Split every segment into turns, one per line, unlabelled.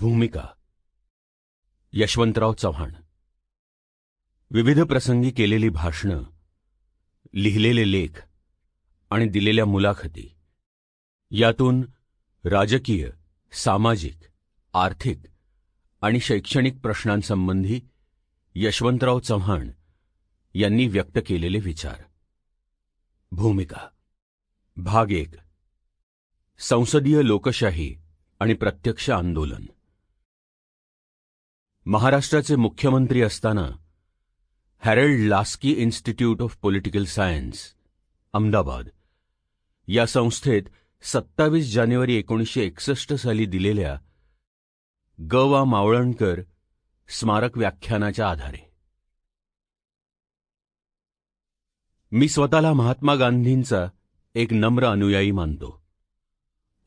भूमिका. यशवंतराव चव्हाण. विविध प्रसंगी केलेली भाषणं लिहिलेले लेख आणि दिलेल्या मुलाखती. यातून राजकीय सामाजिक आर्थिक आणि शैक्षणिक प्रश्नांसंबंधी यशवंतराव चव्हाण यांनी व्यक्त केलेले विचार. भूमिका. भाग एक. संसदीय लोकशाही आणि प्रत्यक्ष आंदोलन. महाराष्ट्राचे मुख्यमंत्री असताना Harold Laski Institute of Political Science Ahmedabad या संस्थेत सत्तावीस जानेवारी एकोणीसशे एकसष्ट साली दिलेल्या ग वा मावळणकर स्मारक व्याख्यानाच्या आधारे. मी स्वतःला महात्मा गांधींचा एक नम्र अनुयायी मानतो.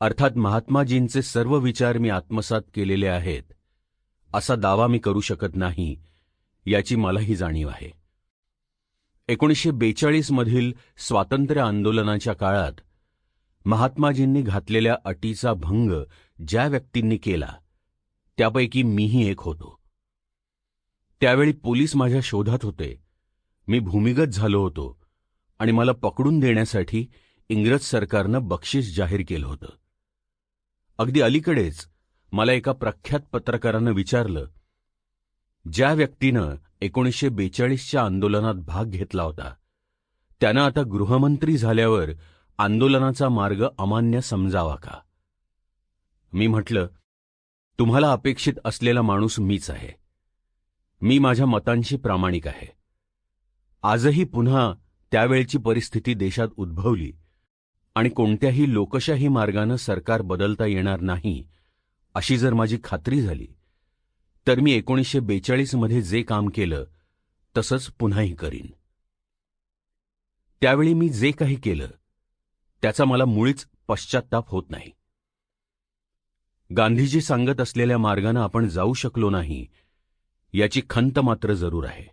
अर्थात महात्माजींचे सर्व विचार मी आत्मसात केलेले आहेत. असा दावा मी करू शकत नाही याची मलाही जाणीव आहे. एकोणीसशे बेचाळीस मधील स्वातंत्र्य आंदोलनाच्या काळात महात्माजींनी घातलेल्या अटीचा भंग ज्या व्यक्तींनी केला त्यापैकी मीही एक होतो. त्यावेळी पोलीस माझ्या शोधात होते. मी भूमिगत झालो होतो आणि मला पकडून देण्यासाठी इंग्रज सरकारनं बक्षीस जाहीर केलं होतं. अगदी अलीकडेच मला एका प्रख्यात पत्रकारानं विचारलं ज्या व्यक्तीनं एकोणीसशे बेचाळीसच्या आंदोलनात भाग घेतला होता त्यानं आता गृहमंत्री झाल्यावर आंदोलनाचा मार्ग अमान्य समजावा का? मी म्हटलं तुम्हाला अपेक्षित असलेला माणूस मीच आहे. मी माझ्या मतांशी प्रामाणिक आहे. आजही पुन्हा त्यावेळची परिस्थिती देशात उद्भवली आणि कोणत्याही लोकशाही मार्गानं सरकार बदलता येणार नाही अशी जर माझी खात्री झाली तर मी एकोणीसशे बेचाळीसमध्ये जे काम केलं तसंच पुन्हाही करीन. त्यावेळी मी जे काही केलं त्याचा मला मुळीच पश्चाताप होत नाही. गांधीजी सांगत असलेल्या मार्गानं आपण जाऊ शकलो नाही याची खंत मात्र जरूर आहे.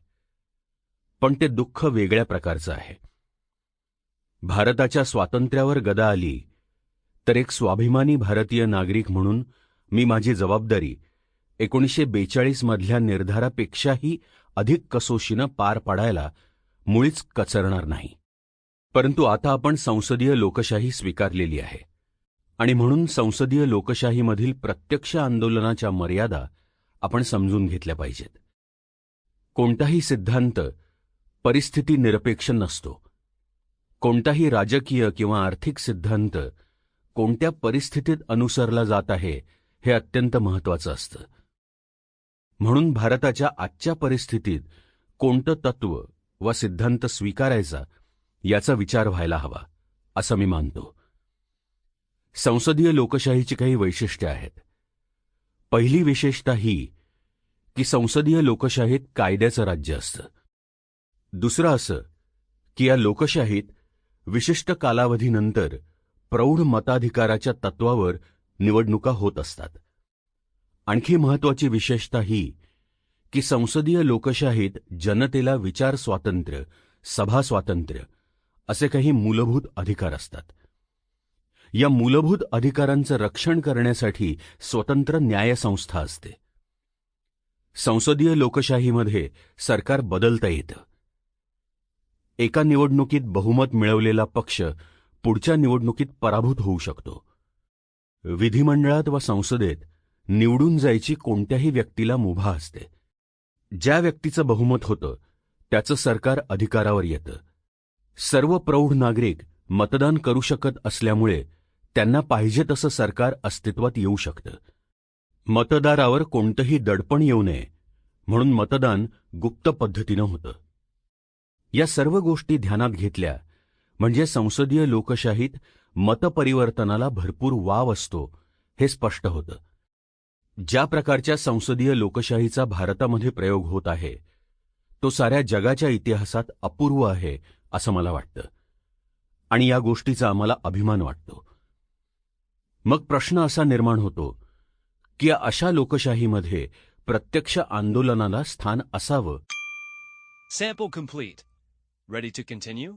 पण ते दुःख वेगळ्या प्रकारचं आहे. भारताच्या स्वातंत्र्यावर गदा आली तर एक स्वाभिमानी भारतीय नागरिक म्हणून मी माझी जबाबदारी एकोणीसशे बेचाळीस मधल्या निर्धारापेक्षाही अधिक कसोशीनं पार पाडायला मुळीच कचरणार नाही. परंतु आता आपण संसदीय लोकशाही स्वीकारलेली आहे आणि म्हणून संसदीय लोकशाहीमधील प्रत्यक्ष आंदोलनाच्या मर्यादा आपण समजून घेतल्या पाहिजेत. कोणताही सिद्धांत परिस्थिती निरपेक्ष नसतो. कोणताही राजकीय किंवा आर्थिक सिद्धांत कोणत्या परिस्थितीत अनुसरला जात आहे हे अत्यंत महत्वाचं असतं. म्हणून भारताच्या आजच्या परिस्थितीत कोणतं तत्व व सिद्धांत स्वीकारायचा याचा विचार व्हायला हवा असं मी मानतो. संसदीय लोकशाहीची काही वैशिष्ट्ये आहेत. पहिली विशेषता ही की संसदीय लोकशाहीत कायद्याचं राज्य असतं. दुसरं असं की या लोकशाहीत विशिष्ट कालावधीनंतर प्रौढ मताधिकाराच्या तत्वावर निवडणुका होत असतात. आणखी महत्वाची विशेषता ही की संसदीय लोकशाहीत जनतेला विचार स्वातंत्र्य सभा स्वातंत्र्य असे काही मूलभूत अधिकार असतात. या मूलभूत अधिकारांचं रक्षण करण्यासाठी स्वतंत्र न्यायसंस्था असते. संसदीय लोकशाहीमध्ये सरकार बदलता येतं. एका निवडणुकीत बहुमत मिळवलेला पक्ष पुढच्या निवडणुकीत पराभूत होऊ शकतो. विधिमंडळात व संसदेत निवडून जायची कोणत्याही व्यक्तीला मुभा असते. ज्या व्यक्तीचं बहुमत होतं त्याचं सरकार अधिकारावर येतं. सर्व प्रौढ नागरिक मतदान करू शकत असल्यामुळे त्यांना पाहिजे तसं सरकार अस्तित्वात येऊ शकतं. मतदारावर कोणतंही दडपण येऊ नये म्हणून मतदान गुप्त पद्धतीनं होतं. या सर्व गोष्टी ध्यानात घेतल्या म्हणजे संसदीय लोकशाहीत मतपरिवर्तनाला भरपूर वाव असतो हे स्पष्ट होतं ज्या प्रकारच्या संसदीय लोकशाहीचा भारतामध्ये प्रयोग होत आहे तो साऱ्या जगाच्या इतिहासात अपूर्व आहे असं मला वाटतं आणि या गोष्टीचा आम्हाला अभिमान वाटतो मग प्रश्न असा निर्माण होतो की अशा लोकशाहीमध्ये प्रत्यक्ष आंदोलनाला स्थान असावं
Sample complete. Ready to continue?